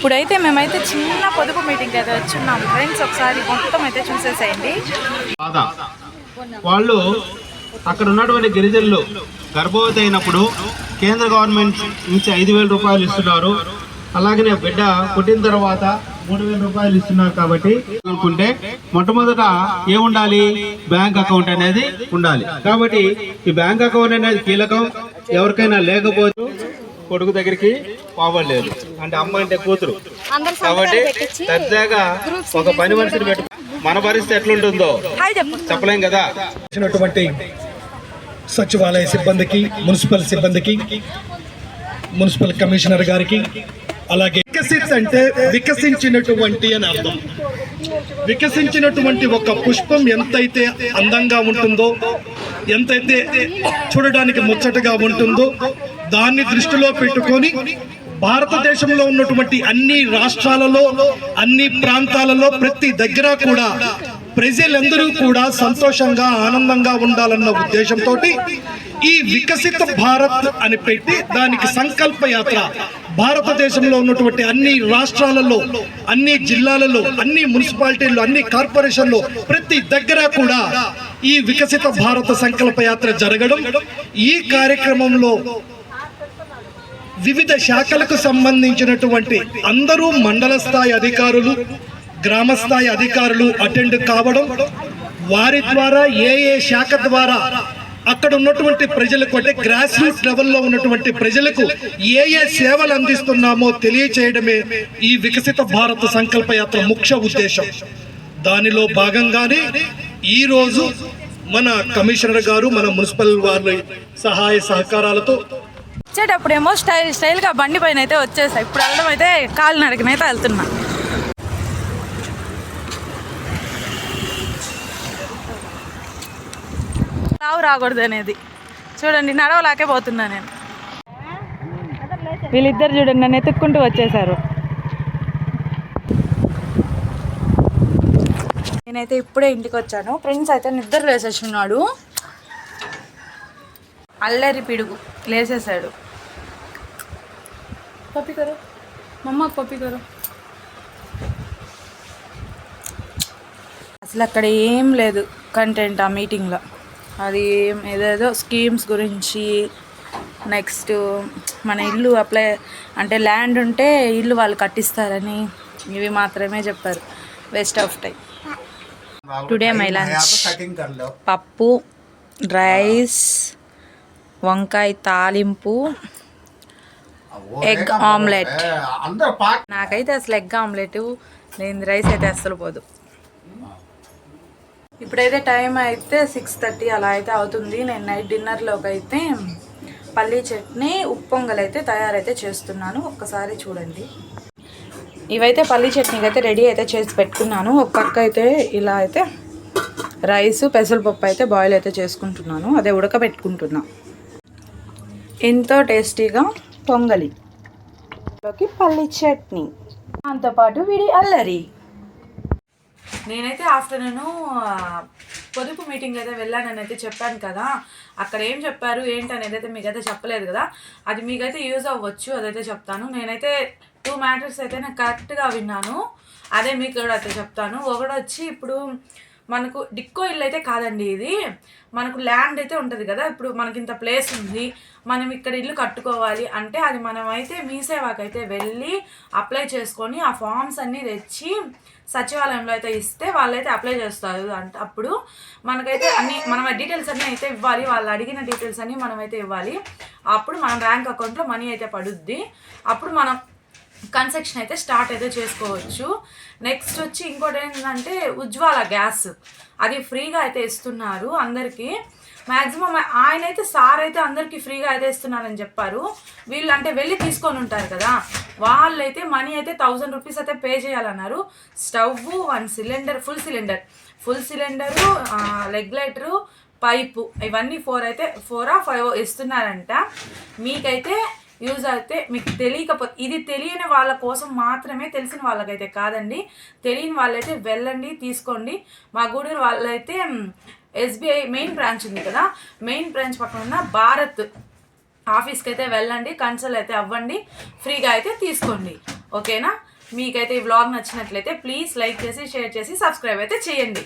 ఇప్పుడైతే మేమైతే చిన్న పొదుపు మీటింగ్ అయితే వచ్చున్నాం. ఫ్రెండ్స్ ఒకసారి మొత్తం అయితే చూసేసేయండి. బాధ. వాళ్ళు అక్కడ ఉన్నటువంటి గిరిజనులు గర్భవతి అయినప్పుడు కేంద్ర గవర్నమెంట్ నుంచి ఐదు వేల రూపాయలు ఇస్తున్నారు. అలాగనే బిడ్డ పుట్టిన తర్వాత మూడు వేల రూపాయలు ఇస్తున్నారు కాబట్టి అనుకుంటే మొట్టమొదట ఏముండాలి? బ్యాంక్ అకౌంట్ అనేది ఉండాలి. కాబట్టి ఈ బ్యాంక్ అకౌంట్ అనేది కీలకం. ఎవరికైనా లేకపోతే కొడుకు దగ్గరికి పోవలేదు అంటే అమ్మ అంటే కూతురు. కాబట్టి దర్జాగా ఒక పని మనిషిని పెట్టు. మన పరిస్థితి ఎట్లుంటుందో చెప్పలేం కదా? వచ్చినటువంటి సచివాలయ సిబ్బందికి మున్సిపల్ సిబ్బందికి మున్సిపల్ కమిషనర్ గారికి అలాగే వికసిత్ అంటే వికసించినటువంటి అని అర్థం. వికసించినటువంటి ఒక పుష్పం ఎంతైతే అందంగా ఉంటుందో ఎంతైతే చూడడానికి ముచ్చటగా ఉంటుందో దాన్ని దృష్టిలో పెట్టుకొని భారతదేశంలో ఉన్నటువంటి అన్ని రాష్ట్రాలలో అన్ని ప్రాంతాలలో ప్రతి దగ్గర కూడా ప్రజలందరూ కూడా సంతోషంగా ఆనందంగా ఉండాలన్న ఉద్దేశంతో ఈ వికసిత భారత్ అని పెట్టి దానికి సంకల్ప యాత్ర భారతదేశంలో ఉన్నటువంటి అన్ని రాష్ట్రాలలో అన్ని జిల్లాలలో అన్ని మున్సిపాలిటీల్లో అన్ని కార్పొరేషన్లో ప్రతి దగ్గర కూడా ఈ వికసిత భారత సంకల్ప యాత్ర జరగడం ఈ కార్యక్రమంలో వివిధ శాఖలకు సంబంధించినటువంటి అందరూ మండల స్థాయి అధికారులు గ్రామ స్థాయి అధికారులు అటెండ్ కావడం వారి ద్వారా ఏ ఏ శాఖ ద్వారా అక్కడ ఉన్నటువంటి ప్రజలకు అంటే గ్రాస్ రూట్ లెవెల్లో ఉన్నటువంటి ప్రజలకు ఏ ఏ సేవలు అందిస్తున్నామో తెలియచేయడమే ఈ వికసిత భారత సంకల్ప యాత్ర ముఖ్య ఉద్దేశం. దానిలో భాగంగానే ఈరోజు మన కమిషనర్ గారు మన మున్సిపల్ వారి సహాయ సహకారాలతో వచ్చేటప్పుడేమో స్టైల్ స్టైల్గా బండి పైన అయితే వచ్చేసా. ఇప్పుడు వెళ్ళడం అయితే కాలు నడకనైతే వెళ్తున్నా. రావు రాకూడదు అనేది. చూడండి నడవలాకే పోతున్నా నేను. వీళ్ళిద్దరు చూడండి నన్ను ఎత్తుక్కుంటూ వచ్చేసారు. నేనైతే ఇప్పుడే ఇంటికి వచ్చాను. ఫ్రెండ్స్ అయితే నిద్ర ఉన్నాడు. అల్లరి పిడుగు లేసేసాడు పప్పి కరో మమ్మ పప్పి కరో అసలు అక్కడ ఏం లేదు కంటెంట్ ఆ మీటింగ్లో అది ఏం- ఏదేదో స్కీమ్స్ గురించి నెక్స్ట్ మన ఇల్లు అప్లై అంటే ల్యాండ్ ఉంటే ఇల్లు వాళ్ళు కట్టిస్తారని ఇవి మాత్రమే చెప్పారు. Waste of time today my lunch పప్పు రైస్ వంకాయ తాలింపు ఎగ్ ఆమ్లెట్ నాకైతే అసలు ఎగ్ ఆమ్లెట్ నేను రైస్ అయితే అస్సలు పోదు. ఇప్పుడైతే టైం అయితే సిక్స్ థర్టీ అలా అయితే అవుతుంది. నేను నైట్ డిన్నర్లోకి అయితే పల్లీ చట్నీ ఉప్పొంగల్ అయితే తయారైతే చేస్తున్నాను. ఒక్కసారి చూడండి. ఇవైతే పల్లీ చట్నీకి అయితే రెడీ అయితే చేసి పెట్టుకున్నాను. ఒక పక్క అయితే ఇలా అయితే రైస్ పెసరపప్పు అయితే బాయిల్ అయితే చేసుకుంటున్నాను. అదే ఉడకబెట్టుకుంటున్నా. ఎంతో టేస్టీగా పొంగలి. లోకి పల్లి చట్నీ. దాంతోపాటు వీడి అల్లరి. నేనైతే ఆఫ్టర్నూన్ పొదుపు మీటింగ్ అయితే వెళ్ళానని అయితే చెప్పాను కదా. అక్కడ ఏం చెప్పారు ఏంటి అనేది అయితే మీకైతే చెప్పలేదు కదా. అది మీకైతే యూజ్ అవ్వచ్చు అదైతే చెప్తాను. నేనైతే టూ మ్యాటర్స్ అయితే నేను కరెక్ట్గా విన్నాను. అదే మీకు కూడా అయితే చెప్తాను. ఒకటి వచ్చి ఇప్పుడు మనకు డిక్కో ఇల్లు అయితే కాదండి ఇది. మనకు ల్యాండ్ అయితే ఉంటుంది కదా ఇప్పుడు మనకి ఇంత ప్లేస్ ఉంది మనం ఇక్కడ ఇల్లు కట్టుకోవాలి అంటే అది మనమైతే మీ సేవాకైతే వెళ్ళి అప్లై చేసుకొని ఆ ఫామ్స్ అన్నీ తెచ్చి సచివాలయంలో అయితే ఇస్తే వాళ్ళైతే అప్లై చేస్తారు అంటే. అప్పుడు మనకైతే అన్ని మనం డీటెయిల్స్ అన్నీ అయితే ఇవ్వాలి వాళ్ళు అడిగిన డీటెయిల్స్ అన్నీ మనమైతే ఇవ్వాలి. అప్పుడు మన బ్యాంక్ అకౌంట్లో మనీ అయితే పడుద్ది. అప్పుడు మనం కన్స్ట్రక్షన్ అయితే స్టార్ట్ అయితే చేసుకోవచ్చు. నెక్స్ట్ వచ్చి ఇంకోటి ఏంటంటే ఉజ్వాల గ్యాస్. అది ఫ్రీగా అయితే ఇస్తున్నారు అందరికీ. మ్యాక్సిమం ఆయన అయితే సార్ అయితే అందరికీ ఫ్రీగా అయితే ఇస్తున్నారని చెప్పారు. వీళ్ళు అంటే వెళ్ళి తీసుకొని ఉంటారు కదా. వాళ్ళైతే మనీ అయితే థౌజండ్ రూపీస్ అయితే పే చేయాలన్నారు. Stove one cylinder full cylinder. Full cylinder regulator pipe. ఇవన్నీ ఫోర్ అయితే ఫోరా ఫైవ్ ఇస్తున్నారంట. మీకైతే యూజ్ అయితే మీకు తెలియకపోతే ఇది తెలియని వాళ్ళ కోసం మాత్రమే తెలిసిన వాళ్ళకైతే కాదండి. తెలియని వాళ్ళైతే వెళ్ళండి తీసుకోండి. మా గూడూరు వాళ్ళైతే ఎస్బీఐ మెయిన్ బ్రాంచ్ ఉంది కదా మెయిన్ బ్రాంచ్ పక్కన ఉన్న భారత్ ఆఫీస్కి అయితే వెళ్ళండి కన్సల్ట్ అయితే అవ్వండి ఫ్రీగా అయితే తీసుకోండి. ఓకేనా? మీకైతే ఈ వ్లాగ్ నచ్చినట్లయితే ప్లీజ్ లైక్ చేసి షేర్ చేసి సబ్స్క్రైబ్ అయితే చేయండి.